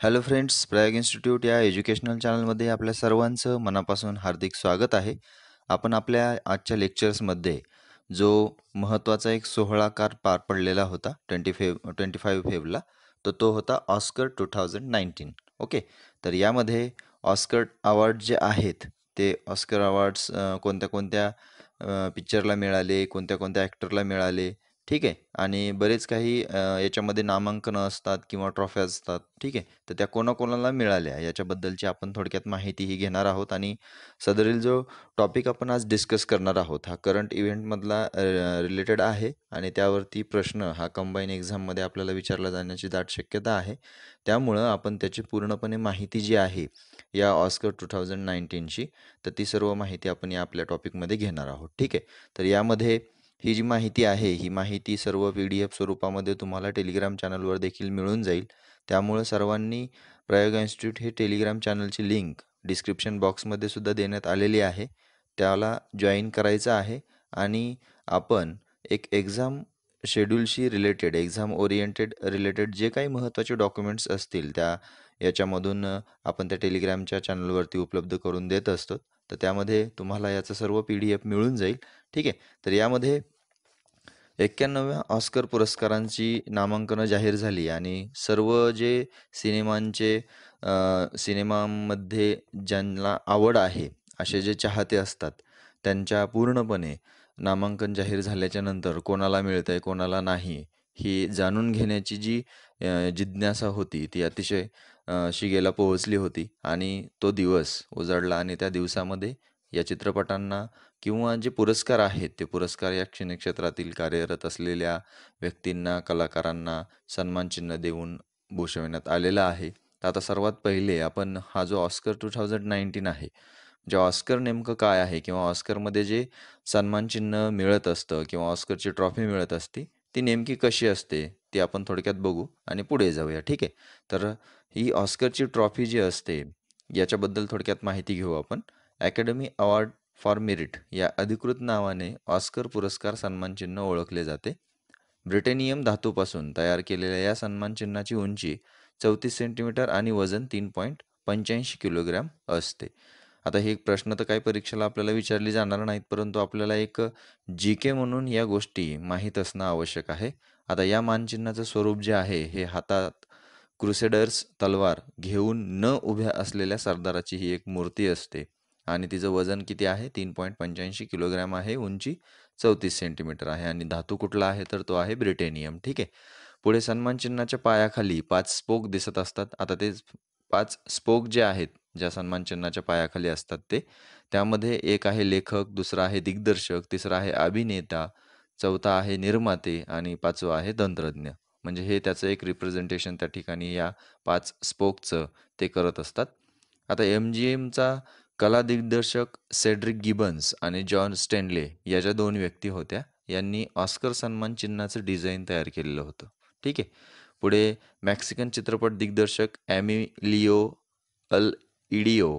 Hello friends Prayag institute या educational चॅनलमध्ये आपल्या सर्वांचं मनापासून हार्दिक स्वागत आहे. आपण आपल्या आजच्या लेक्चर्समध्ये जो महत्त्वाचा एक सोहळाकार पार पडलेला होता ट्वेंटी फेव ट्वेंटी फाईव्ह फेवला तर तो होता Oscar two thousand nineteen okay तर यामध्ये ऑस्कर अवॉर्ड जे आहेत ते ऑस्कर अवॉर्ड्स कोणत्या कोणत्या पिक्चरला मिळाले कोणत्या कोणत्या ॲक्टरला मिळाले ठीक आहे. आणि बरेच काही याच्यामध्ये नामांकनं असतात किंवा ट्रॉफ्या असतात. ठीक आहे. तर त्या कोणाकोणाला मिळाल्या? याच्याबद्दलची आपण थोडक्यात माहितीही घेणार आहोत. आणि सदरील जो टॉपिक आपण आज डिस्कस करणार आहोत हा करंट इव्हेंटमधला रिलेटेड आहे. आणि त्यावरती प्रश्न हा कंबाईन एक्झाममध्ये आपल्याला विचारला जाण्याची दाट शक्यता आहे. त्यामुळं आपण त्याची पूर्णपणे माहिती जी आहे या ऑस्कर टू थाउजंड नाईन्टीनची तर ती सर्व माहिती आपण या आपल्या टॉपिकमध्ये घेणार आहोत. ठीक आहे. तर यामध्ये ही जी माहिती आहे ही माहिती सर्व पी डी एफ स्वरूपामध्ये तुम्हाला टेलिग्राम चॅनलवर देखील मिळून जाईल. त्यामुळं सर्वांनी प्रयोग इन्स्टिट्यूट हे टेलिग्राम चॅनलची लिंक डिस्क्रिप्शन बॉक्समध्ये सुद्धा देण्यात आलेली आहे. त्याला जॉईन करायचं आहे आणि आपण एक एक्झाम शेड्यूलशी रिलेटेड एक्झाम ओरिएंटेड रिलेटेड जे काही महत्त्वाचे डॉक्युमेंट्स असतील त्या याच्यामधून आपण त्या टेलिग्रामच्या चॅनलवरती उपलब्ध करून देत असतो. तर त्यामध्ये तुम्हाला याचं सर्व पी डी एफ मिळून जाईल. ठीक आहे. तर यामध्ये एक्क्याण्णव्या ऑस्कर पुरस्कारांची नामांकनं जाहीर झाली आणि सर्व जे सिनेमांचे सिनेमामध्ये ज्यांना आवड आहे असे जे चाहते असतात त्यांच्या पूर्णपणे नामांकन जाहीर झाल्याच्यानंतर कोणाला मिळतं आहे कोणाला नाही ही जाणून घेण्याची जी जिज्ञासा होती ती अतिशय शिगेला पोहोचली होती आणि तो दिवस उजाडला आणि त्या दिवसामध्ये या चित्रपटांना किंवा जे पुरस्कार आहेत ते पुरस्कार या क्षेत्रातील कार्यरत असलेल्या व्यक्तींना कलाकारांना सन्मानचिन्ह देऊन भूषविण्यात आलेला आहे. तर आता सर्वात पहिले आपण हा जो ऑस्कर टू थाउजंड नाईन्टीन आहे म्हणजे ऑस्कर नेमकं काय आहे किंवा ऑस्करमध्ये जे सन्मानचिन्ह मिळत असतं किंवा ऑस्करची ट्रॉफी मिळत असते ती नेमकी कशी असते ती आपण थोडक्यात बघू आणि पुढे जाऊया. ठीक आहे? तर ही ऑस्करची ट्रॉफी जी असते याच्याबद्दल थोडक्यात माहिती घेऊ आपण. अकॅडमी अवॉर्ड फॉर मेरिट या अधिकृत नावाने ऑस्कर पुरस्कार सन्मानचिन्ह ओळखले जाते. ब्रिटेनियम धातूपासून तयार केलेल्या या सन्मानचिन्हाची उंची चौतीस सेंटीमीटर आणि वजन तीन पॉईंट पंच्याऐंशी किलोग्रॅम असते. आता हे प्रश्न तर काही परीक्षेला आपल्याला विचारली जाणार नाहीत परंतु आपल्याला एक जी के म्हणून या गोष्टी माहीत असणं आवश्यक आहे. आता या मानचिन्हाचं स्वरूप जे आहे हे हातात क्रुसेडर्स तलवार घेऊन न उभ्या असलेल्या सरदाराची ही एक मूर्ती असते. आणि तिचं वजन किती आहे? तीन पॉईंट पंच्याऐंशी किलोग्रॅम आहे. उंची चौतीस सेंटीमीटर आहे आणि धातू कुठला आहे? तर तो आहे ब्रिटेनियम. ठीक आहे? पुढे सन्मान चिन्हाच्या पायाखाली पाच स्पोक दिसत असतात. आता ते पाच स्पोक जे आहेत ज्या सन्मान चिन्हाच्या पायाखाली असतात ते त्यामध्ये एक आहे लेखक दुसरा आहे दिग्दर्शक तिसरा आहे अभिनेता चौथा आहे निर्माते आणि पाचवा आहे तंत्रज्ञ. म्हणजे हे त्याचं एक रिप्रेझेंटेशन त्या ठिकाणी या पाच स्पोकचं ते करत असतात. आता एम जी एमचा कला दिग्दर्शक सेड्रिक गिबन्स आणि जॉन स्टेनले या ज्या दोन व्यक्ती होत्या. यांनी ऑस्कर सन्मान चिन्हाचं डिझाईन तयार केलेलं होतं. ठीक आहे. पुढे मॅक्सिकन चित्रपट दिग्दर्शक ॲमिलिओ अल इडिओ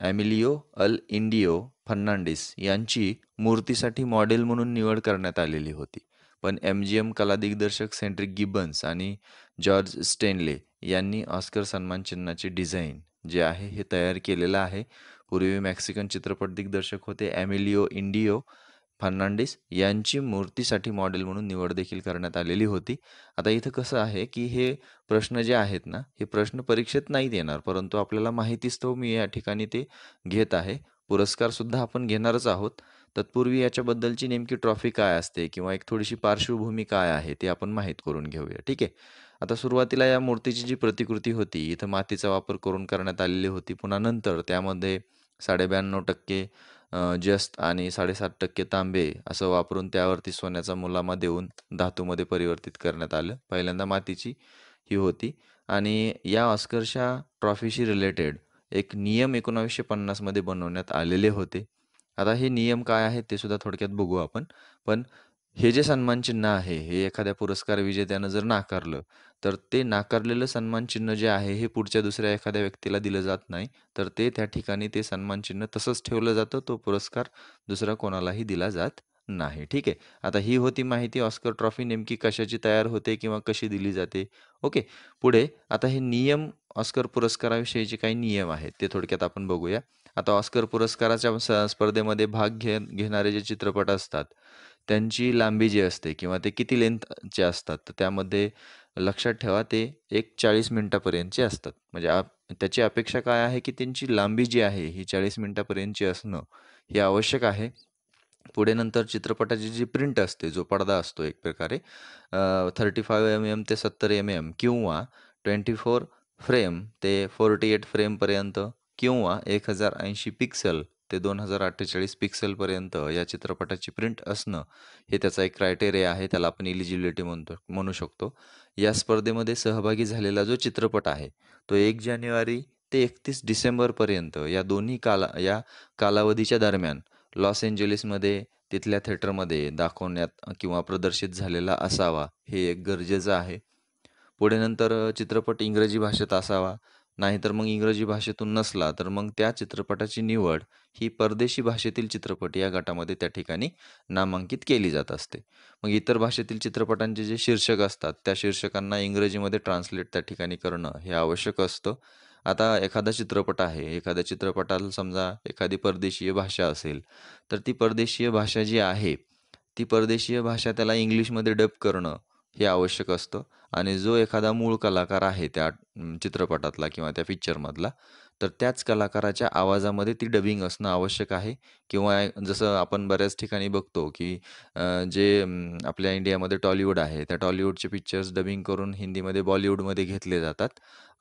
ॲमिलिओ अल इंडिओ फर्नांडिस यांची मूर्तीसाठी मॉडेल म्हणून निवड करण्यात आलेली होती. पण एम जी एम कला दिग्दर्शक सेंट्रिक गिबन्स आणि जॉर्ज स्टेनले यांनी ऑस्कर सन्मान चिन्हाचे डिझाईन जे आहे हे तयार केलेलं आहे. पूर्वी मेक्सिकन चित्रपट दिग्दर्शक होते ॲमिलिओ इंडिओ फर्नांडिस. यांची मूर्तीसाठी मॉडेल म्हणून निवड देखील करण्यात आलेली होती. आता इथं कसं आहे की हे प्रश्न जे आहेत ना हे प्रश्न परीक्षेत नाहीत येणार परंतु आपल्याला माहितीच तो मी या ठिकाणी ते घेत आहे. पुरस्कारसुद्धा आपण घेणारच आहोत. तत्पूर्वी याच्याबद्दलची नेमकी ट्रॉफी काय असते किंवा एक थोडीशी पार्श्वभूमी काय आहे ते आपण माहीत करून घेऊया. ठीक आहे? आता सुरुवातीला या मूर्तीची जी प्रतिकृती होती इथं मातीचा वापर करून करण्यात आलेली होती पुन्हा नंतर त्यामध्ये साडेब्याण्णव टक्के जस्त आणि साडेसात टक्के तांबे असं वापरून त्यावरती सोन्याचा मुलामा देऊन धातूमध्ये परिवर्तित करण्यात आलं. पहिल्यांदा मातीची ही होती. आणि या ऑस्करच्या ट्रॉफीशी रिलेटेड एक नियम एकोणावीसशे पन्नासमध्ये बनवण्यात आलेले होते. आता हे नियम काय आहेत ते सुद्धा थोडक्यात बघू आपण. पण हे जे सन्मान चिन्ह आहे हे एखाद्या पुरस्कार विजेत्यानं जर नाकारलं तर ते नाकारलेलं सन्मान चिन्ह जे आहे हे पुढच्या दुसऱ्या एखाद्या व्यक्तीला दिलं जात नाही. तर ते त्या ठिकाणी ते सन्मान चिन्ह तसंच ठेवलं जातं तो पुरस्कार दुसरा कोणालाही दिला जात नाही. ठीक आहे. आता ही होती माहिती. ऑस्कर ट्रॉफी नेमकी कशाची तयार होते किंवा कशी दिली जाते? ओके. पुढे आता हे नियम ऑस्कर पुरस्काराविषयीचे काही नियम आहेत ते थोडक्यात आपण बघूया. आता ऑस्कर पुरस्काराच्या स स्पर्धेमध्ये भाग घे घेणारे जे चित्रपट असतात त्यांची लांबी जी असते किंवा ते किती लेंथचे असतात तर त्यामध्ये लक्षात ठेवा ते एक चाळीस मिनटापर्यंतचे असतात. म्हणजे आप त्याची अपेक्षा काय आहे की त्यांची लांबी जी आहे ही चाळीस मिनटापर्यंतची असणं हे आवश्यक आहे. पुढे नंतर चित्रपटाची जी प्रिंट असते जो पडदा असतो एक प्रकारे थर्टी फाईव्ह एम एम ते सत्तर एम एम किंवा ट्वेंटी फोर फ्रेम ते फोर्टी एट फ्रेमपर्यंत किंवा एक हजार ऐंशी पिक्सल ते दोन हजार अठ्ठेचाळीस पिक्सेलपर्यंत या चित्रपटाची प्रिंट असणं हे त्याचा एक क्रायटेरिया आहे त्याला आपण इलिजिबिलिटी म्हणतो म्हणू शकतो. या स्पर्धेमध्ये सहभागी झालेला जो चित्रपट आहे तो एक जानेवारी ते एकतीस डिसेंबरपर्यंत या दोन्ही काला या कालावधीच्या दरम्यान लॉस एंजलिसमध्ये तिथल्या थिएटरमध्ये दाखवण्यात किंवा प्रदर्शित झालेला असावा हे एक गरजेचं आहे. पुढे नंतर चित्रपट इंग्रजी भाषेत असावा नाहीतर मग इंग्रजी भाषेतून नसला तर मग त्या चित्रपटाची निवड ही परदेशी भाषेतील चित्रपट या गटामध्ये त्या ठिकाणी नामांकित केली जात असते. मग इतर भाषेतील चित्रपटांचे जे शीर्षक असतात त्या शीर्षकांना इंग्रजीमध्ये ट्रान्सलेट त्या ठिकाणी करणं हे आवश्यक असतं. आता एखादा चित्रपट आहे एखाद्या चित्रपटाला समजा एखादी परदेशीय भाषा असेल तर ती परदेशीय भाषा जी आहे ती परदेशीय भाषा त्याला इंग्लिशमध्ये डब करणं हे आवश्यक असतं. आणि जो एखादा मूळ कलाकार आहे त्या चित्रपटातला किंवा त्या पिक्चरमधला तर त्याच कलाकाराच्या आवाजामध्ये ती डबिंग असणं आवश्यक आहे. किंवा जसं आपण बऱ्याच ठिकाणी बघतो की जे आपल्या इंडियामध्ये टॉलिवूड आहे त्या टॉलिवूडचे पिक्चर्स डबिंग करून हिंदीमध्ये बॉलिवूडमध्ये घेतले जातात.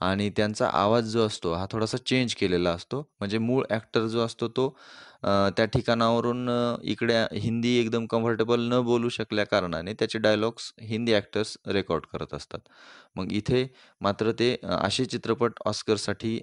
आणि त्यांचा आवाज जो असतो हा थोडासा चेंज केलेला असतो. म्हणजे मूळ ॲक्टर जो असतो तो त्या ठिकाणावरून इकडे हिंदी एकदम कम्फर्टेबल न बोलू शकल्या कारणाने त्याचे डायलॉग्स हिंदी ॲक्टर्स रेकॉर्ड करत असतात. मग इथे मात्र ते असे चित्रपट ऑस्करसाठी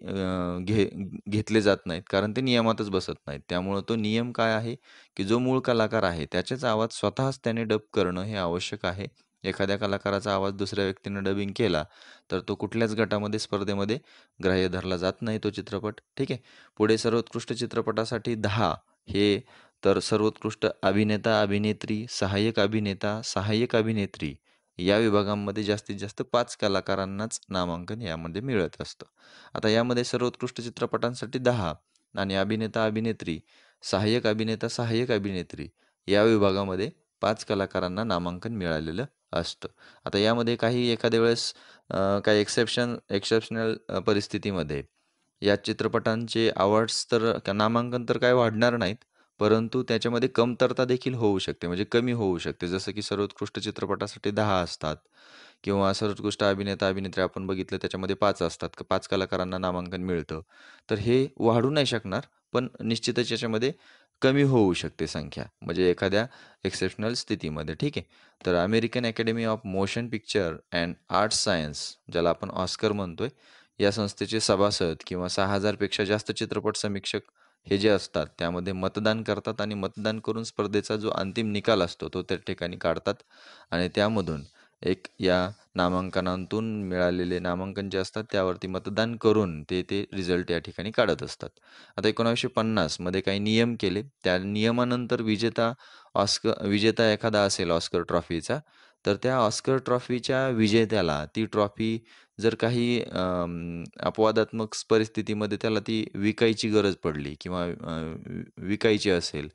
घे घेतले जात नाहीत कारण ते नियमातच बसत नाहीत. त्यामुळं तो नियम काय आहे की जो मूळ कलाकार आहे त्याचेच आवाज स्वतःच त्याने डब करणं हे आवश्यक आहे. एखाद्या कलाकाराचा आवाज दुसऱ्या व्यक्तीनं डबिंग केला तर तो कुठल्याच गटामध्ये स्पर्धेमध्ये ग्राह्य धरला जात नाही तो चित्रपट. ठीक आहे? पुढे सर्वोत्कृष्ट चित्रपटासाठी दहा. हे तर सर्वोत्कृष्ट अभिनेता अभिनेत्री सहाय्यक अभिनेता सहाय्यक अभिनेत्री या विभागांमध्ये जास्तीत जास्त पाच कलाकारांनाच नामांकन यामध्ये मिळत असतं. आता यामध्ये सर्वोत्कृष्ट चित्रपटांसाठी दहा आणि अभिनेता अभिनेत्री सहाय्यक अभिनेता सहाय्यक अभिनेत्री या विभागामध्ये पाच कलाकारांना नामांकन मिळालेलं असतं. आता यामध्ये काही एखाद्या वेळेस काही एक्सेप्शन एक्सेप्शनल परिस्थितीमध्ये या चित्रपटांचे अवॉर्ड्स तर नामांकन तर काय वाढणार नाहीत परंतु त्याच्यामध्ये कमतरता देखील होऊ शकते म्हणजे कमी होऊ शकते. जसं की सर्वोत्कृष्ट चित्रपटासाठी दहा असतात किंवा सर्वोत्कृष्ट अभिनेता अभिनेत्री आपण बघितलं त्याच्यामध्ये पाच असतात पाच कलाकारांना नामांकन मिळतं. तर हे वाढू नाही शकणार पण निश्चितच याच्यामध्ये कमी होऊ शकते संख्या. म्हणजे एखाद्या एक्सेप्शनल स्थितीमध्ये ठीक आहे? तर American academy of motion picture and art science ज्याला आपण ऑस्कर म्हणतोय या संस्थेचे सभासद किंवा सहा हजारपेक्षा जास्त चित्रपट समीक्षक हे जे असतात त्यामध्ये मतदान करतात आणि मतदान करून स्पर्धेचा जो अंतिम निकाल असतो तो त्या ठिकाणी काढतात. आणि त्यामधून एक या नामांकनातून मिळालेले नामांकन जे असतात त्यावरती मतदान करून ते ते रिझल्ट या ठिकाणी काढत असतात. आता एकोणावीसशे पन्नासमध्ये काही नियम केले त्या नियमानंतर विजेता ऑस्कर विजेता एखादा असेल ऑस्कर ट्रॉफीचा तर त्या ऑस्कर ट्रॉफीच्या विजेत्याला ती ट्रॉफी जर काही अपवादात्मक परिस्थितीमध्ये त्याला ती विकायची गरज पडली किंवा विकायची असेल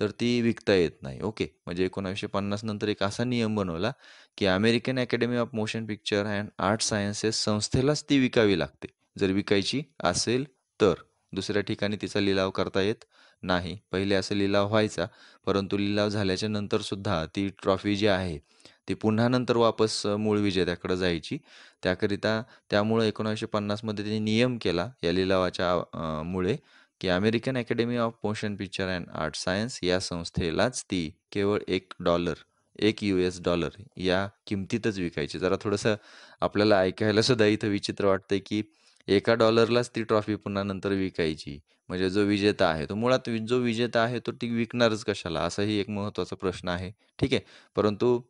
तर ती विकता येत नाही. ओके. म्हणजे एकोणावीसशे पन्नास नंतर एक असा नियम बनवला की American academy of motion picture and art sciences संस्थेलाच ती विकावी लागते. जर विकायची असेल तर. दुसऱ्या ठिकाणी तिचा लिलाव करता येत नाही. पहिले असं लिलाव व्हायचा परंतु लिलाव झाल्याच्यानंतर सुद्धा ती ट्रॉफी जी आहे ती पुन्हा नंतर वापस मूळ विजेत्याकडे जायची. त्याकरिता त्यामुळं एकोणीसशे पन्नासमध्ये त्यांनी नियम केला या लिलावाच्या मुळे. की American academy of motion picture and art science या संस्थेलाच ती केवळ एक डॉलर एक यू एस डॉलर या किमतीतच विकायची. जरा थोडंसं आपल्याला ऐकायला सुद्धा इथं विचित्र वाटतंय की एका डॉलरलाच ती ट्रॉफी पुन्हा नंतर विकायची. म्हणजे जो विजेता आहे तो मुळात जो विजेता आहे तो ती विकणारच कशाला? असाही एक महत्त्वाचा प्रश्न आहे. ठीक आहे? परंतु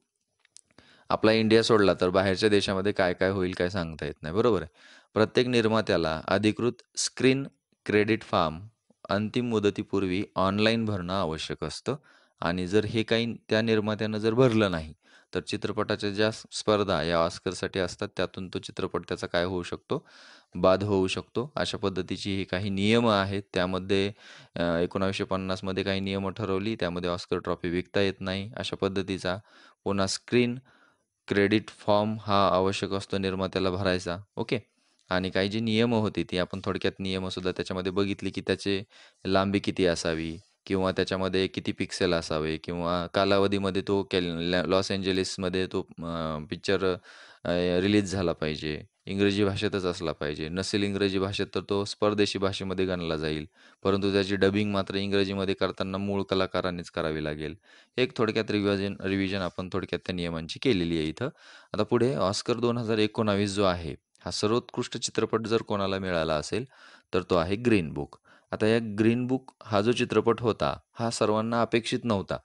आपला इंडिया सोडला तर बाहेरच्या देशामध्ये काय काय होईल काय सांगता येत नाही. बरोबर आहे? प्रत्येक निर्मात्याला अधिकृत स्क्रीन क्रेडिट फॉर्म अंतिम मुदतीपूर्वी ऑनलाईन भरणं आवश्यक असतं. आणि जर हे काही त्या निर्मात्यानं जर भरलं नाही तर चित्रपटाच्या ज्या स्पर्धा या ऑस्करसाठी असतात त्यातून तो चित्रपट त्याचा काय होऊ शकतो? बाद होऊ शकतो. अशा पद्धतीची हे काही नियमं आहेत. त्यामध्ये एकोणावीसशे पन्नासमध्ये काही नियम ठरवली त्यामध्ये ऑस्कर ट्रॉफी विकता येत नाही. अशा पद्धतीचा पुन्हा स्क्रीन क्रेडिट फॉर्म हा आवश्यक असतो निर्मात्याला भरायचा. ओके? आणि काही जी नियमं होते ती आपण थोडक्यात नियमसुद्धा त्याच्यामध्ये बघितली की त्याचे लांबी किती असावी किंवा त्याच्यामध्ये किती पिक्सेल असावे किंवा कालावधीमध्ये तो कॅल लॅ- लॉस एंजेलिसमध्ये तो पिक्चर रिलीज झाला पाहिजे. इंग्रजी भाषेतच असला पाहिजे. नसेल इंग्रजी भाषेत तर तो स्पर्देशी भाषेमध्ये गणला जाईल. परंतु त्याची डबिंग मात्र इंग्रजीमध्ये करताना मूळ कलाकारांनीच करावी लागेल. एक थोडक्यात रिव्हिजन रिव्हिजन आपण थोडक्यात त्या नियमांची केलेली आहे इथं. आता पुढे ऑस्कर दोन हजार एकोणावीस जो आहे हा सर्वोत्कृष्ट चित्रपट जर कोणाला मिळाला असेल तर तो आहे ग्रीन बुक. आता या ग्रीन बुक हा जो चित्रपट होता हा सर्वांना अपेक्षित नव्हता.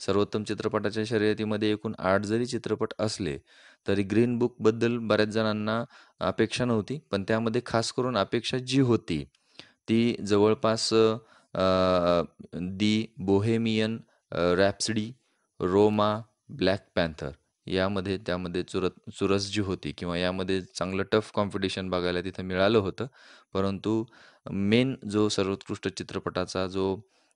सर्वोत्तम चित्रपटाच्या शर्यतीमध्ये एकूण आठ जरी चित्रपट असले तरी ग्रीन बुकबद्दल बऱ्याच जणांना अपेक्षा नव्हती पण त्यामध्ये खास करून अपेक्षा जी होती ती जवळपास the Bohemian rhapsody Roma black panther. यामध्ये त्यामध्ये चुरत चुरस जी होती किंवा यामध्ये चांगलं टफ कॉम्पिटिशन बघायला तिथं मिळालं होतं. परंतु मेन जो सर्वोत्कृष्ट चित्रपटाचा जो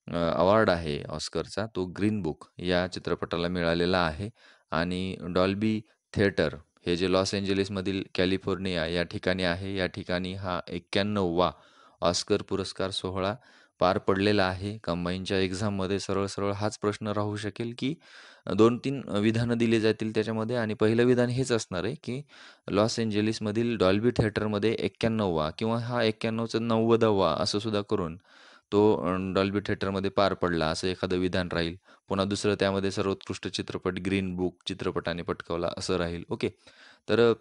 अवॉर्ड आहे ऑस्करचा तो ग्रीन बुक या चित्रपटाला मिळालेला आहे. आणि डॉल्बी थिएटर हे जे लॉस एंजलिसमधील कॅलिफोर्निया या ठिकाणी आहे या ठिकाणी हा एक्क्याण्णववा ऑस्कर पुरस्कार सोहळा पार पडलेला आहे. कंबाईनच्या एक्झाममध्ये सरळ सरळ हाच प्रश्न राहू शकेल की दोन तीन विधानं दिली जातील त्याच्यामध्ये आणि पहिलं विधान हेच असणार आहे की लॉस एंजेलिसमधील डॉल्बी थिएटरमध्ये एक्क्याण्णववा किंवा हा एक्क्याण्णवचं नव्वदावा असं सुद्धा करून तो डॉल्बी थिएटरमध्ये पार पडला असं एखादं विधान राहील. पुन्हा दुसरं त्यामध्ये सर्वोत्कृष्ट चित्रपट ग्रीन बुक चित्रपटाने पटकावला असं राहील. ओके. तर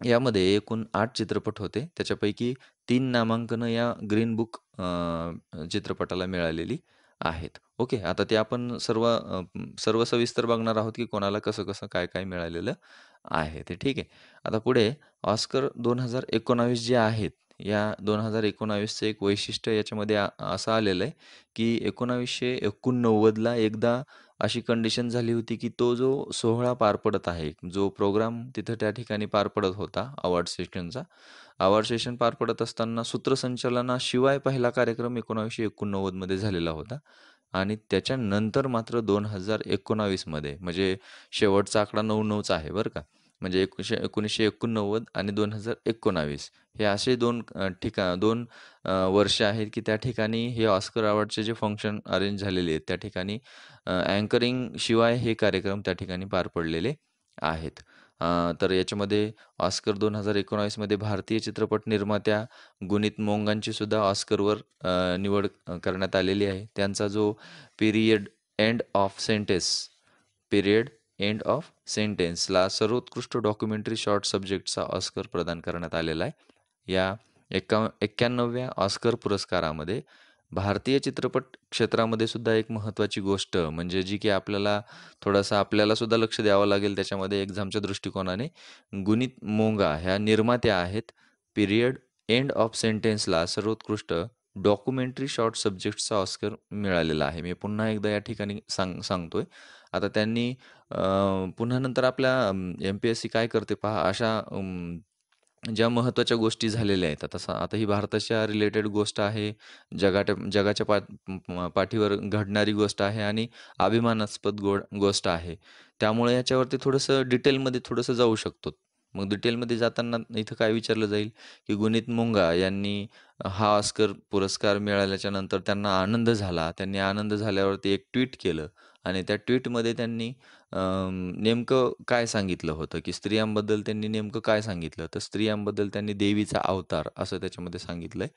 यामध्ये एकूण आठ चित्रपट होते. त्याच्यापैकी तीन नामांकनं या ग्रीन बुक अ, चित्रपटाला मिळालेली आहेत. ओके आता ते आपण सर्व अ, सर्व सविस्तर बघणार आहोत की कोणाला कसं कसं काय काय मिळालेलं आहे ते. ठीक आहे. आता पुढे ऑस्कर दोन हजार एकोणावीस जे आहेत या दोन हजार एकोणावीसचं एक वैशिष्ट्य याच्यामध्ये असं आलेलं आहे की एकोणावीसशे एकोणनव्वदला एकदा अशी कंडिशन झाली होती की तो जो सोहळा पार पडत आहे जो प्रोग्राम तिथं त्या ठिकाणी पार पडत होता अवॉर्ड सेशनचा अवॉर्ड सेशन पार पडत असताना सूत्रसंचालनाशिवाय पहिला कार्यक्रम एकोणावीसशे एकोणनव्वदमध्ये झालेला होता आणि त्याच्यानंतर मात्र दोन हजार एकोणावीसमध्ये म्हणजे शेवटचा आकडा नऊ नऊचा आहे बरं का म्हणजे एकोणीसशे एकोणीसशे एकोणनव्वद आणि दोन हजार एकोणावीस. हे असे दोन अ, ठिका दोन अ, वर्ष आहेत की त्या ठिकाणी हे ऑस्कर अवॉर्डचे जे फंक्शन अरेंज झालेले आहेत त्या ठिकाणी अँकरिंग शिवाय हे कार्यक्रम त्या ठिकाणी पार पडलेले आहेत. तर याच्यामध्ये ऑस्कर दोन हजार एकोणावीसमध्ये भारतीय चित्रपट निर्मात्या गुणित मोंगांची सुद्धा ऑस्करवर निवड करण्यात आलेली आहे. त्यांचा जो period end of sentence period end of सेंटेन्सला सर्वोत्कृष्ट डॉक्युमेंटरी शॉर्ट सब्जेक्टचा ऑस्कर प्रदान करण्यात आलेला आहे. या एका एक्क्याण्णव्या ऑस्कर पुरस्कारामध्ये भारतीय चित्रपट क्षेत्रामध्ये सुद्धा एक महत्त्वाची गोष्ट म्हणजे जी की आपल्याला थोडासा आपल्याला सुद्धा लक्ष द्यावं लागेल त्याच्यामध्ये एक्झामच्या दृष्टिकोनाने. गुणित मोंगा ह्या निर्मात्या आहेत. पिरियड एंड ऑफ सेंटेन्सला सर्वोत्कृष्ट डॉक्युमेंटरी शॉर्ट सब्जेक्टचा ऑस्कर मिळालेला आहे. मी पुन्हा एकदा या ठिकाणी सांग सांगतोय. आता त्यांनी पुन्हा नंतर आपल्या एम पी एस सी काय करते पहा अशा ज्या महत्त्वाच्या गोष्टी झालेल्या आहेत. आता सा- आता ही भारताच्या रिलेटेड गोष्ट आहे. जगाच्या जगाच्या पा पाठीवर घडणारी गोष्ट आहे आणि अभिमानास्पद गो गोष्ट आहे. त्यामुळे याच्यावरती थोडंसं डिटेलमध्ये थोडंसं जाऊ शकतो. मग डिटेलमध्ये जाताना इथं काय विचारलं जाईल? की गुणित मुंगा यांनी हा ऑस्कर पुरस्कार मिळाल्याच्या नंतर त्यांना आनंद झाला. त्यांनी आनंद झाल्यावरती एक ट्विट केलं आणि त्या ट्विटमध्ये त्यांनी नेमकं काय सांगितलं होतं की स्त्रियांबद्दल त्यांनी नेमकं काय सांगितलं? तर स्त्रियांबद्दल त्यांनी देवीचा अवतार असं त्याच्यामध्ये सांगितलंय.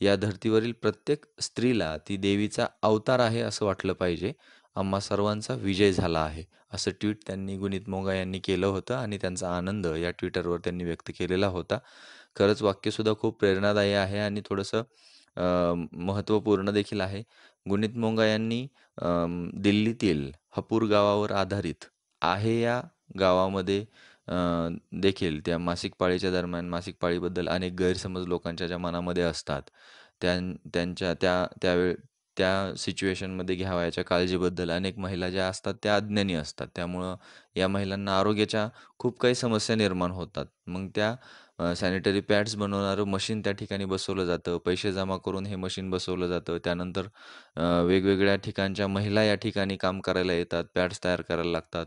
या धर्तीवरील प्रत्येक स्त्रीला ती देवीचा अवतार आहे असं वाटलं पाहिजे. आम्हा सर्वांचा विजय झाला आहे असं ट्विट त्यांनी गुणित मोंगा यांनी केलं होतं आणि त्यांचा आनंद या ट्विटरवर त्यांनी व्यक्त केलेला होता. खरंच वाक्यसुद्धा खूप प्रेरणादायी आहे आणि थोडंसं महत्त्वपूर्ण देखील आहे. गुणित मोंगा यांनी दिल्लीतील हपूर गावावर आधारित आहे या गावामध्ये देखील त्या मासिक पाळीच्या दरम्यान मासिक पाळीबद्दल अनेक गैरसमज लोकांच्या ज्या मनामध्ये असतात त्यां त्यांच्या त्या त्यावेळ त्या सिच्युएशनमध्ये घ्यावयाच्या काळजीबद्दल अनेक महिला ज्या असतात त्या अज्ञानी असतात. त्यामुळं या महिलांना आरोग्याच्या खूप काही समस्या निर्माण होतात. मग त्या सॅनिटरी पॅड्स बनवणारं मशीन त्या ठिकाणी बसवलं जातं. पैसे जमा करून हे मशीन बसवलं जातं. त्यानंतर वेगवेगळ्या ठिकाणच्या महिला या ठिकाणी काम करायला येतात. पॅड्स तयार करायला लागतात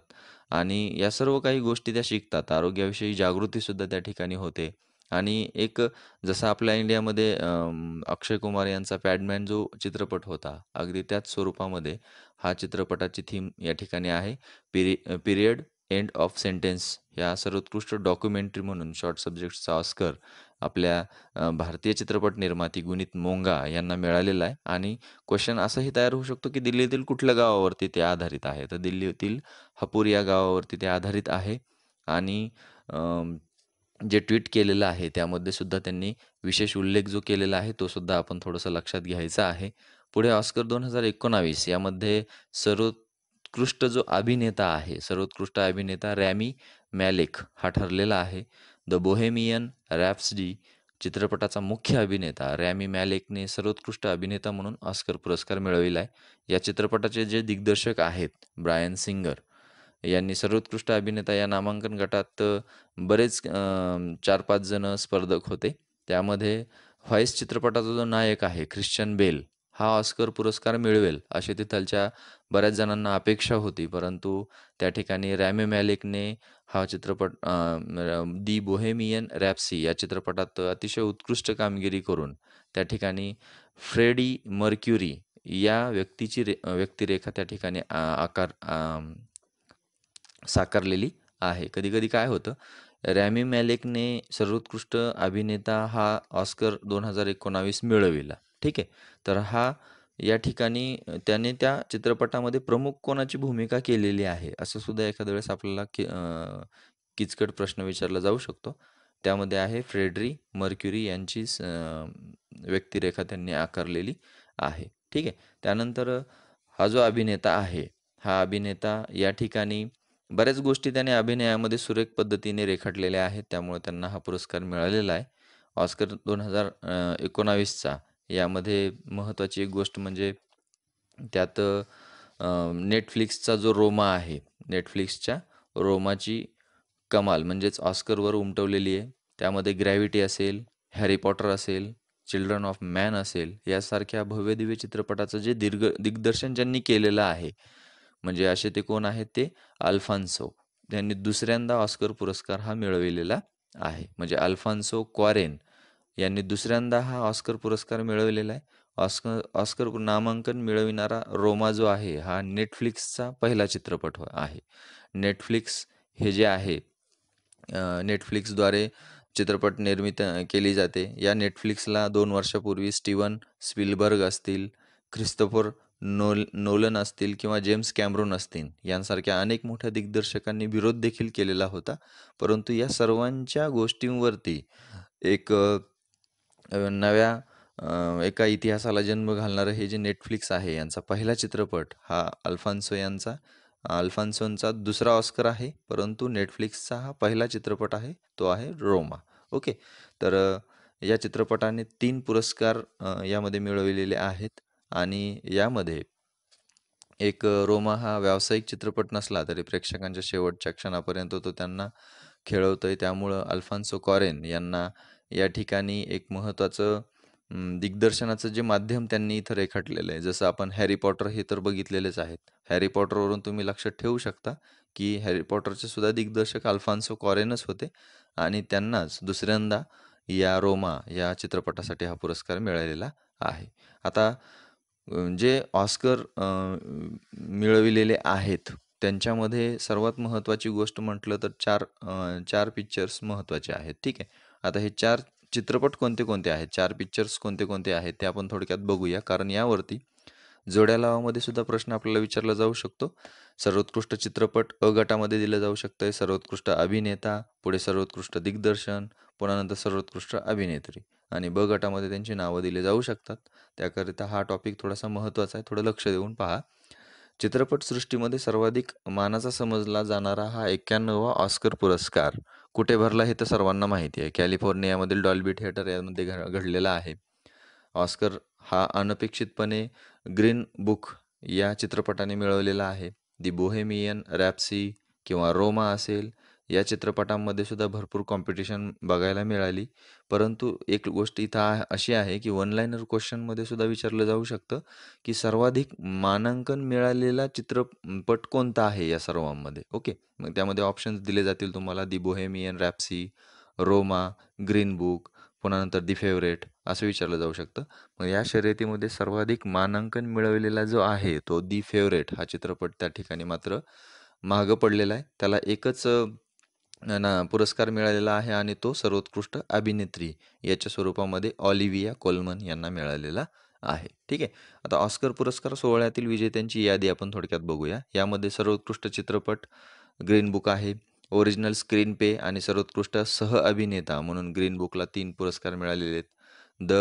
आणि या सर्व काही गोष्टी त्या शिकतात. आरोग्याविषयी जागृतीसुद्धा त्या ठिकाणी होते आणि एक जसं आपल्या इंडियामध्ये अक्षय कुमार यांचा पॅडमॅन जो चित्रपट होता, अगदी त्याच स्वरूपामध्ये हा चित्रपटाची थीम या ठिकाणी आहे. पिरि पिरियड एंड ऑफ सेंटेन्स या सर्वोत्कृष्ट डॉक्युमेंटरी म्हणून शॉर्ट सब्जेक्टचा ऑस्कर आपल्या भारतीय चित्रपट निर्माती गुनीत मोंगा यांना मिळालेला आहे. आणि क्वेश्चन असंही तयार होऊ शकतो की दिल्लीतील कुठल्या गावावरती ते आधारित आहे? तर दिल्लीतील हपूर या गावावरती ते आधारित आहे. आणि जे ट्विट केलेलं आहे त्यामध्ये सुद्धा त्यांनी विशेष उल्लेख जो केलेला आहे तो सुद्धा आपण थोडंसं लक्षात घ्यायचा आहे. पुढे ऑस्कर दोन हजार एकोणावीस यामध्ये सर्व सर्वोत्कृष्ट जो अभिनेता आहे सर्वोत्कृष्ट अभिनेता रॅमी मॅलेक हा ठरलेला आहे. द बोहेमियन रॅप्सडी चित्रपटाचा मुख्य अभिनेता. रॅमी मॅलेकने सर्वोत्कृष्ट अभिनेता म्हणून ऑस्कर पुरस्कार मिळविला आहे या चित्रपटाचे जे दिग्दर्शक आहेत ब्रायन सिंगर यांनी सर्वोत्कृष्ट अभिनेता या नामांकन गटात बरेच चार पाच जण स्पर्धक होते. त्यामध्ये व्हॉईस चित्रपटाचा जो नायक आहे ख्रिश्चन बेल हा ऑस्कर पुरस्कार मिळवेल अशी तिथलच्या बऱ्याच जणांना अपेक्षा होती. परंतु त्या ठिकाणी रॅमे मॅलिकने हा चित्रपट दी बोहेमियन रॅप्सी या चित्रपटात अतिशय उत्कृष्ट कामगिरी करून त्या ठिकाणी फ्रेडी मर्क्युरी या व्यक्तीची रे व्यक्तिरेखा त्या ठिकाणी आकार साकारलेली आहे. कधी कधी काय होतं रॅमी मॅलेकने सर्वोत्कृष्ट अभिनेता हा ऑस्कर दोन हजार एकोणावीस मिळविला. ठीक आहे. तर हा या ठिकाणी त्याने त्या चित्रपटामध्ये प्रमुख कोणाची भूमिका केलेली आहे? असं सुद्धा एखाद्या वेळेस आपल्याला कि किचकट प्रश्न विचारला जाऊ शकतो. त्यामध्ये आहे फ्रेडरी मर्क्युरी यांची व्यक्तिरेखा त्यांनी आकारलेली आहे. ठीक आहे. त्यानंतर हा जो अभिनेता आहे हा अभिनेता या ठिकाणी बऱ्याच गोष्टी त्याने अभिनयामध्ये सुरेख पद्धतीने रेखाटलेल्या आहेत. त्यामुळे त्यांना हा पुरस्कार मिळालेला आहे. ऑस्कर दोन हजार एकोणावीसचा यामध्ये महत्त्वाची एक गोष्ट म्हणजे त्यात नेटफ्लिक्सचा जो रोमा आहे नेटफ्लिक्सच्या रोमाची कमाल म्हणजेच ऑस्करवर उमटवलेली आहे. त्यामध्ये ग्रॅव्हिटी असेल हॅरी पॉटर असेल चिल्ड्रन ऑफ मॅन असेल यासारख्या भव्यदिव्य चित्रपटाचं जे दीर्घ दिग्दर्शन ज्यांनी केलेलं आहे म्हणजे असे ते कोण आहेत ते? अल्फान्सो त्यांनी दुसऱ्यांदा ऑस्कर पुरस्कार हा मिळविलेला आहे. म्हणजे अल्फान्सो क्वारेन यांनी दुसऱ्यांदा हा ऑस्कर पुरस्कार मिळवलेला आहे. ऑस्कर ऑस्कर नामांकन मिळविणारा रोमा जो आहे हा नेटफ्लिक्सचा पहिला चित्रपट हो, आहे. नेटफ्लिक्स हे जे आहे नेटफ्लिक्सद्वारे चित्रपट निर्मित केली जाते. या नेटफ्लिक्सला दोन वर्षापूर्वी स्टीवन स्पिलबर्ग असतील ख्रिस्तोफर नोल नोलन असतील किंवा जेम्स कॅमरोन असतील यांसारख्या अनेक मोठ्या दिग्दर्शकांनी विरोध देखील केलेला होता. परंतु या सर्वांच्या गोष्टींवरती एक नव्या एका इतिहासाला जन्म घालणारं हे जे नेटफ्लिक्स आहे यांचा पहिला चित्रपट हा अल्फान्सो यांचा. अल्फान्सोनचा दुसरा ऑस्कर आहे परंतु नेटफ्लिक्सचा हा पहिला चित्रपट आहे तो आहे रोमा. ओके तर या चित्रपटाने तीन पुरस्कार यामध्ये मिळवलेले आहेत आणि यामध्ये एक रोमा हा व्यावसायिक चित्रपट नसला तरी प्रेक्षकांच्या शेवटच्या क्षणापर्यंत तो त्यांना खेळवतोय. त्यामुळं अल्फान्सो कॉरेन यांना या ठिकाणी एक महत्त्वाचं दिग्दर्शनाचं जे माध्यम त्यांनी इथं रेखाटलेलं आहे. जसं आपण हॅरी पॉटर हे तर बघितलेलेच आहेत. हॅरी पॉटरवरून तुम्ही लक्षात ठेवू शकता की हॅरी पॉटरचे सुद्धा दिग्दर्शक अल्फान्सो कॉरेनच होते आणि त्यांनाच दुसऱ्यांदा या रोमा या चित्रपटासाठी हा पुरस्कार मिळालेला आहे. आता जे ऑस्कर मिळविलेले आहेत त्यांच्यामध्ये सर्वात महत्त्वाची गोष्ट म्हटलं तर चार चार पिक्चर्स महत्त्वाचे आहेत. ठीक आहे. आता हे चार चित्रपट कोणते कोणते आहेत? चार पिक्चर्स कोणते कोणते आहेत? ते आपण थोडक्यात बघूया. कारण यावरती जोड्या लावामध्ये सुद्धा प्रश्न आपल्याला विचारला जाऊ शकतो. सर्वोत्कृष्ट चित्रपट अ गटामध्ये दिलं जाऊ शकतं सर्वोत्कृष्ट अभिनेता पुढे सर्वोत्कृष्ट दिग्दर्शन पुन्हा नंतर सर्वोत्कृष्ट अभिनेत्री आणि ब गटामध्ये त्यांची नावं दिली जाऊ शकतात. त्याकरिता हा टॉपिक थोडासा महत्त्वाचा आहे. थोडं लक्ष देऊन पहा. चित्रपटसृष्टीमध्ये सर्वाधिक मानाचा समजला जाणारा हा एक्क्याण्णवा ऑस्कर पुरस्कार. कुठे भरला हे तर सर्वांना माहिती आहे कॅलिफोर्नियामधील डॉल्बी थिएटर यामध्ये घ घडलेला आहे ऑस्कर हा अनपेक्षितपणे ग्रीन बुक या चित्रपटाने मिळवलेला आहे. दी बोहेमियन रॅप्सी किंवा रोमा असेल या चित्रपटांमध्ये सुद्धा भरपूर कॉम्पिटिशन बघायला मिळाली. परंतु एक गोष्ट इथं आ अशी आहे की वन लाईनर क्वेश्चनमध्ये सुद्धा विचारलं जाऊ शकतं, की सर्वाधिक मानांकन मिळालेला चित्रपट कोणता आहे या सर्वांमध्ये? ओके. मग त्यामध्ये ऑप्शन्स दिले जातील तुम्हाला the Bohemian rhapsody, Roma, green book, पुन्हा नंतर दी फेवरेट असं विचारलं जाऊ शकतं. मग या शर्यतीमध्ये सर्वाधिक मानांकन मिळवलेला जो आहे तो दी फेवरेट हा चित्रपट त्या ठिकाणी मात्र मागं पडलेला आहे. त्याला एकच अ, ना पुरस्कार मिळालेला आहे आणि तो सर्वोत्कृष्ट अभिनेत्री याच्या स्वरूपामध्ये ऑलिव्हिया कोलमन यांना मिळालेला आहे. ठीक आहे. आता ऑस्कर पुरस्कार सोहळ्यातील विजेत्यांची यादी आपण थोडक्यात बघूया. यामध्ये सर्वोत्कृष्ट चित्रपट ग्रीन बुक आहे. ओरिजिनल स्क्रीन पे आणि सर्वोत्कृष्ट सह-अभिनेता म्हणून ग्रीन बुकला तीन पुरस्कार मिळालेले आहेत. द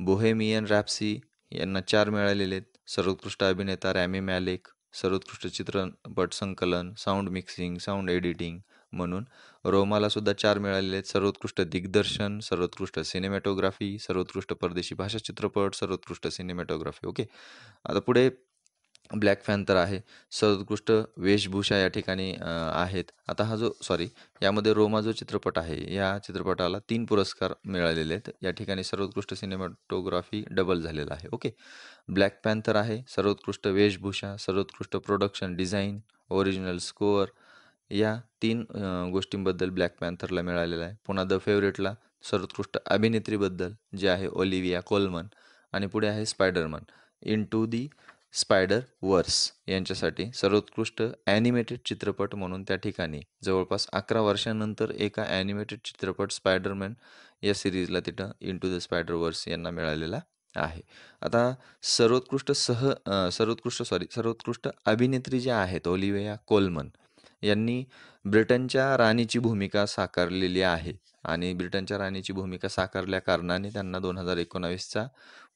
बोहेमियन रॅप्सी यांना चार मिळालेले आहेत. सर्वोत्कृष्ट अभिनेता रॅमी मॅलेक, सर्वोत्कृष्ट चित्रपट संकलन, साऊंड मिक्सिंग, साऊंड एडिटिंग म्हणून रोमाला सुद्धा चार मिळालेले आहेत. सर्वोत्कृष्ट दिग्दर्शन, सर्वोत्कृष्ट सिनेमॅटोग्राफी, सर्वोत्कृष्ट परदेशी भाषा चित्रपट, सर्वोत्कृष्ट सिनेमॅटोग्राफी. ओके. आता पुढे ब्लॅक फॅन तर आहे. सर्वोत्कृष्ट वेशभूषा या ठिकाणी आहेत. आता हा जो सॉरी यामध्ये रोमा जो चित्रपट आहे, या चित्रपटाला तीन पुरस्कार मिळालेले आहेत. या ठिकाणी सर्वोत्कृष्ट सिनेमॅटोग्राफी डबल झालेला आहे. ओके. ब्लॅक पॅन्थर आहे. सर्वोत्कृष्ट वेशभूषा, सर्वोत्कृष्ट प्रोडक्शन डिझाईन ओरिजिनल स्कोअर या तीन गोष्टींबद्दल ब्लॅक पॅन्थरला मिळालेला आहे. पुन्हा द फेवरेटला सर्वोत्कृष्ट अभिनेत्रीबद्दल जे आहे ओलिविया कोलमन आणि पुढे आहे spiderman into the spider verse यांच्यासाठी सर्वोत्कृष्ट ॲनिमेटेड चित्रपट म्हणून त्या ठिकाणी जवळपास 11 वर्षांनंतर एका ॲनिमेटेड चित्रपट स्पायडरमॅन या सिरीजला तिथं into the spider verse यांना मिळालेला आहे. आता सर्वोत्कृष्ट सह सर्वोत्कृष्ट सॉरी सर्वोत्कृष्ट अभिनेत्री ज्या आहेत ओलिविया कोलमन यांनी ब्रिटनच्या राणीची भूमिका साकारलेली आहे आणि ब्रिटनच्या राणीची भूमिका साकारल्या कारणाने त्यांना 2019चा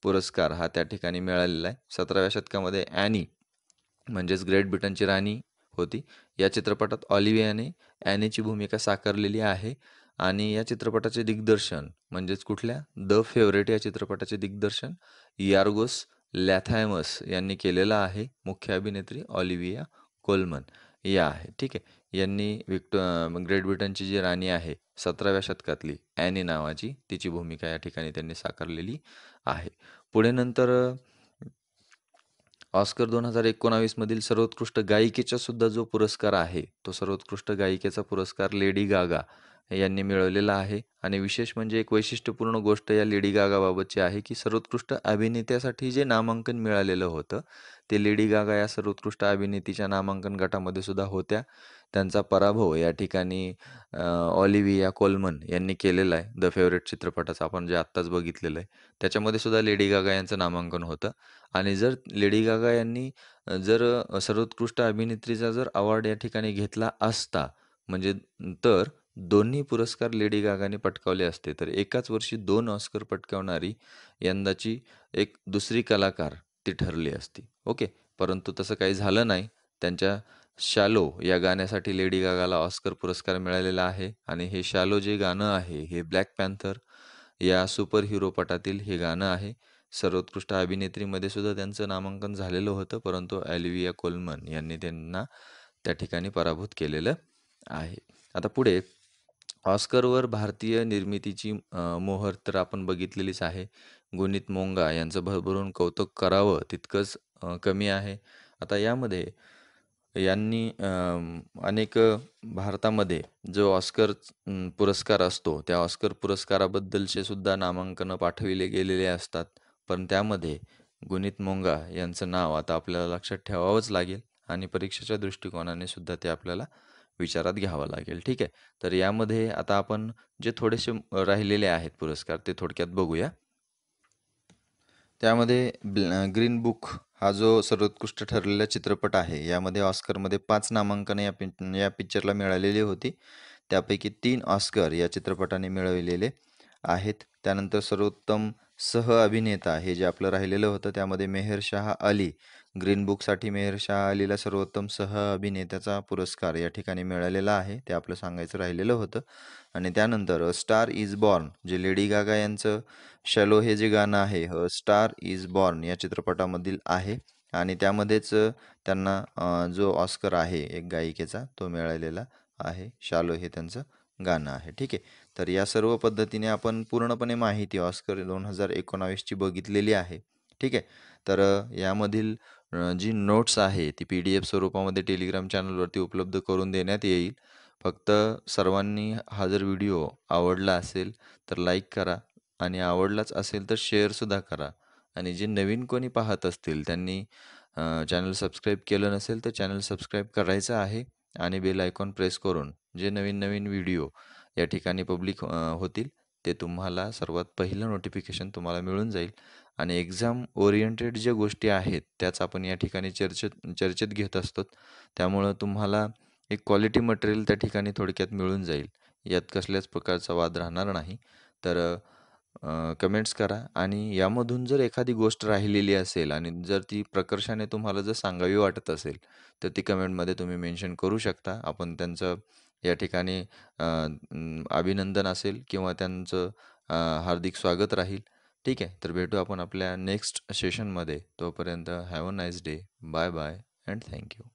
पुरस्कार हा त्या ठिकाणी मिळालेला आहे. 17व्या शतकामध्ये ॲनी म्हणजेच ग्रेट ब्रिटनची राणी होती. या चित्रपटात ऑलिव्हियाने ॲनीची भूमिका साकारलेली आहे आणि या चित्रपटाचे दिग्दर्शन म्हणजेच कुठल्या द फेवरेट या चित्रपटाचे दिग्दर्शन यार्गोस लॅथायमस यांनी केलेलं आहे. मुख्य अभिनेत्री ऑलिव्हिया कोलमन या आहे. ठीक आहे. यांनी विक्टो ग्रेट ब्रिटनची जी राणी आहे 17व्या शतकातली ॲनी नावाची तिची भूमिका या ठिकाणी त्यांनी साकारलेली आहे. पुढे नंतर ऑस्कर दोन हजार एकोणावीसमधील सर्वोत्कृष्ट गायिकेचा सुद्धा जो पुरस्कार आहे, तो सर्वोत्कृष्ट गायिकेचा पुरस्कार लेडी गागा यांनी मिळवलेला आहे आणि विशेष म्हणजे एक वैशिष्ट्यपूर्ण गोष्ट या लेडी गागाबाबतची आहे, की सर्वोत्कृष्ट अभिनेत्यासाठी जे नामांकन मिळालेलं होतं, ते लेडी गागा या सर्वोत्कृष्ट अभिनेतीच्या नामांकन गटामध्ये सुद्धा होत्या. त्यांचा पराभव या ठिकाणी ऑलिव्हिया कोलमन यांनी केलेला आहे. द फेवरेट चित्रपटाचा आपण जे आत्ताच बघितलेलं आहे. त्याच्यामध्ये सुद्धा लेडी गागा यांचं नामांकन होतं आणि जर लेडी गागा यांनी जर सर्वोत्कृष्ट अभिनेत्रीचा जर अवॉर्ड या ठिकाणी घेतला असता, म्हणजे तर दोन्ही पुरस्कार लेडी गागाने पटकावले असते. तर एकाच वर्षी दोन ऑस्कर पटकावणारी यंदाची एक दुसरी कलाकार ती ठरली असती. ओके. परंतु तसं काही झालं नाही. त्यांच्या शालो या गाण्यासाठी लेडी गागाला ऑस्कर पुरस्कार मिळालेला आहे आणि हे शालो जे गाणं आहे, हे ब्लॅक पॅन्थर या सुपर हिरोपटातील हे गाणं आहे. सर्वोत्कृष्ट अभिनेत्रीमध्ये सुद्धा त्यांचं नामांकन झालेलं होतं, परंतु ॲल्विया कोलमन यांनी त्यांना त्या ठिकाणी पराभूत केलेलं आहे. आता पुढे ऑस्करवर भारतीय निर्मितीची अ, मोहर तर आपण बघितलेलीच आहे. गुनीत मोंगा यांचं भरभरून कौतुक करावं तितकंच अ, कमी आहे. आता यामध्ये यांनी अं, अनेक अ, भारतामध्ये जो ऑस्कर अं, पुरस्कार असतो, त्या ऑस्कर पुरस्काराबद्दलचे सुद्धा नामांकनं पाठविले गेलेले असतात. पण त्यामध्ये गुनीत मोंगा यांचं नाव आता आपल्याला लक्षात ठेवावंच लागेल आणि परीक्षेच्या दृष्टिकोनाने सुद्धा ते आपल्याला विचारात घ्यावं लागेल. ठीक आहे. तर यामध्ये आता आपण जे थोडेसे राहिलेले आहेत पुरस्कार ते थोडक्यात बघूया. त्यामध्ये ब्ल ग्रीन बुक हा जो सर्वोत्कृष्ट ठरलेला चित्रपट आहे, यामध्ये ऑस्करमध्ये पाच नामांकने या पिक या पिक्चरला मिळालेली होती. त्यापैकी तीन ऑस्कर या चित्रपटाने मिळविलेले आहेत. त्यानंतर सर्वोत्तम सह अभिनेता हे जे आपलं राहिलेलं होतं त्यामध्ये मेहर शाह अली. ग्रीन बुकसाठी मेहर शाह अलीला सर्वोत्तम सह अभिनेत्याचा पुरस्कार या ठिकाणी मिळालेला आहे. ते आपलं सांगायचं राहिलेलं होतं. आणि त्यानंतर स्टार इज बॉर्न जे लेडी गागा यांचं शॅलो हे जे गाणं आहे स्टार इज बॉर्न या चित्रपटामधील आहे. आणि त्यामध्येच त्यांना जो ऑस्कर आहे एक गायिकेचा तो मिळालेला आहे. शालो हे त्यांचं गाणं आहे. ठीक आहे. तर या सर्व पद्धतीने आपण पूर्णपणे माहिती ऑस्कर दोन हजार एकोणावीसची बघितलेली आहे. ठीक आहे? तर यामधील जी नोट्स आहे ती पी डी एफ स्वरूपामध्ये टेलिग्राम चॅनलवरती उपलब्ध करून देण्यात येईल. फक्त सर्वांनी हा जर व्हिडिओ आवडला असेल तर लाईक करा आणि आवडलाच असेल तर शेअरसुद्धा करा. आणि जे नवीन कोणी पाहत असतील त्यांनी चॅनल सबस्क्राईब केलं नसेल तर चॅनल सबस्क्राईब करायचं आहे आणि बेल आयकॉन प्रेस करून जे नवीन नवीन व्हिडिओ या ठिकाणी पब्लिक होतील ते तुम्हाला सर्वात पहिलं नोटिफिकेशन तुम्हाला मिळून जाईल. आणि एक्झाम ओरिएंटेड ज्या गोष्टी आहेत त्याच आपण या ठिकाणी चर्चेत चर्चेत घेत असतो. त्यामुळं तुम्हाला एक क्वालिटी मटेरियल त्या ठिकाणी थोडक्यात मिळून जाईल. यात कसल्याच प्रकारचा वाद राहणार नाही. तर कमेंट्स करा. आणि यामधून जर एखादी गोष्ट राहिलेली असेल आणि जर ती प्रकर्षाने तुम्हाला जर सांगावी वाटत असेल तर ती कमेंटमध्ये तुम्ही मेन्शन करू शकता. आपण त्यांचं या ठिकाणी अ, अं, अभिनंदन असेल किंवा त्यांचं अ, हार्दिक स्वागत राहील. ठीक आहे तर भेटू आपण आपल्या नेक्स्ट सेशनमध्ये. तोपर्यंत have a nice day. Bye bye and thank you